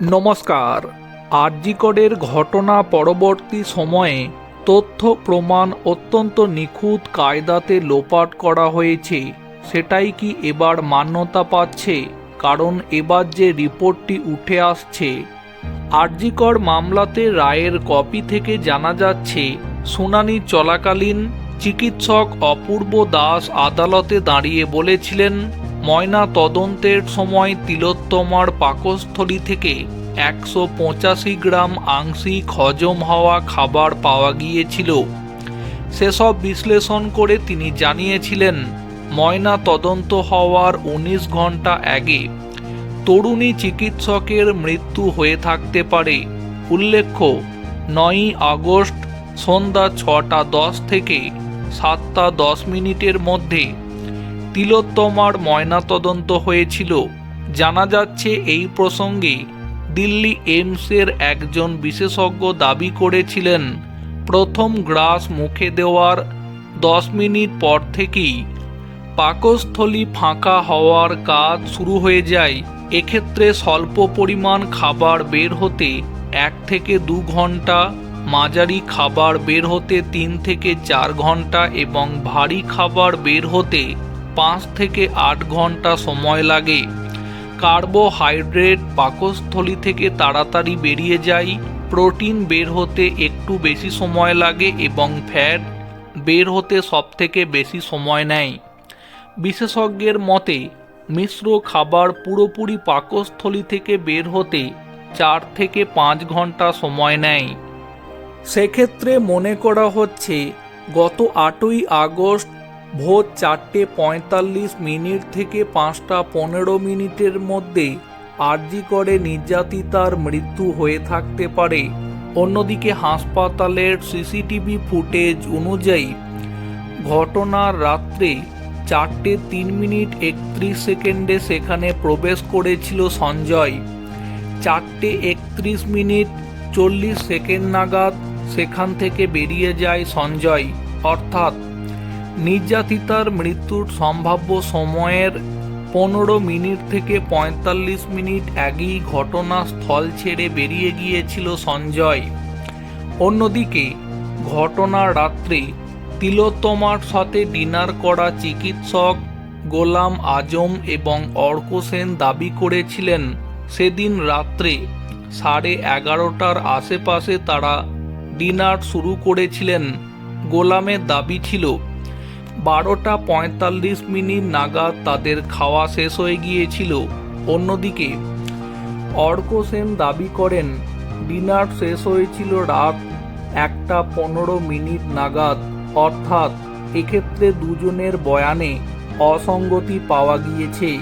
নমস্কার। আরজিকরের ঘটনা পরবর্তী সময়ে তথ্য প্রমাণ অত্যন্ত নিখুঁত কায়দাতে লোপাট করা হয়েছে। সেটাই কি এবার মান্যতা পাচ্ছে? কারণ এবার যে রিপোর্টটি উঠে আসছে, আরজিকর মামলাতে রায়ের কপি থেকে জানা যাচ্ছে, শুনানি চলাকালীন চিকিৎসক অপূর্ব দাস আদালতে দাঁড়িয়ে বলেছিলেন ময়না তদন্তের সময় তিলোত্তমার পাকস্থলী থেকে একশো পঁচাশি গ্রাম আংশিক হজম হওয়া খাবার পাওয়া গিয়েছিল। সেসব বিশ্লেষণ করে তিনি জানিয়েছিলেন, ময়না তদন্ত হওয়ার উনিশ ঘণ্টা আগে তরুণী চিকিৎসকের মৃত্যু হয়ে থাকতে পারে। উল্লেখ্য, নয়ই আগস্ট সন্ধ্যা ছটা দশ থেকে সাতটা দশ মিনিটের মধ্যে তিলোত্তমার ময়নাতদন্ত হয়েছিল। জানা যাচ্ছে, এই প্রসঙ্গে দিল্লি এইমসের একজন বিশেষজ্ঞ দাবি করেছিলেন, প্রথম গ্রাস মুখে দেওয়ার দশ মিনিট পর থেকেই পাকস্থলী ফাঁকা হওয়ার কাজ শুরু হয়ে যায়। এক্ষেত্রে স্বল্প পরিমাণ খাবার বের হতে এক থেকে দু ঘণ্টা, মাঝারি খাবার বের হতে তিন থেকে চার ঘণ্টা এবং ভারী খাবার বের হতে পাঁচ থেকে আট ঘণ্টা সময় লাগে। কার্বোহাইড্রেট পাকস্থলী থেকে তাড়াতাড়ি বেরিয়ে যায় প্রোটিন বের হতে একটু বেশি সময় লাগে এবং ফ্যাট বের হতে সবথেকে বেশি সময় নেয়। বিশেষজ্ঞের মতে, মিশ্র খাবার পুরোপুরি পাকস্থলী থেকে বের হতে চার থেকে পাঁচ ঘণ্টা সময় নেয়। সেক্ষেত্রে মনে করা হচ্ছে, গত আটই আগস্ট ভোর চারটে পঁয়তাল্লিশ মিনিট থেকে পাঁচটা পনেরো মিনিটের মধ্যে আরজি করে নির্যাতিতার মৃত্যু হয়ে থাকতে পারে। অন্যদিকে হাসপাতালের সিসিটিভি ফুটেজ অনুযায়ী ঘটনার রাত্রে চারটে তিন মিনিট একত্রিশ সেকেন্ডে সেখানে প্রবেশ করেছিল সঞ্জয়। চারটে একত্রিশ মিনিট চল্লিশ সেকেন্ড নাগাদ সেখান থেকে বেরিয়ে যায় সঞ্জয়। অর্থাৎ নির্যাতিতার মৃত্যুর সম্ভাব্য সময়ের পনেরো মিনিট থেকে পঁয়তাল্লিশ মিনিট আগেই ঘটনাস্থল ছেড়ে বেরিয়ে গিয়েছিল সঞ্জয়। অন্যদিকে, ঘটনার রাত্রে তিলোত্তমার সাথে ডিনার করা চিকিৎসক গোলাম আজম এবং অর্ক সেন দাবি করেছিলেন, সেদিন রাত্রে সাড়ে এগারোটার আশেপাশে তারা ডিনার শুরু করেছিলেন। গোলামের দাবি ছিল বারোটা পঁয়তাল্লিশ মিনিট নাগাদ তাদের খাওয়া শেষ হয়ে গিয়েছিল। অন্যদিকে অর্ক সেন দাবি করেন, ডিনার শেষ হয়েছিল রাত একটা পনেরো মিনিট নাগাদ। অর্থাৎ, এক্ষেত্রে দুজনের বয়ানে অসঙ্গতি পাওয়া গিয়েছে।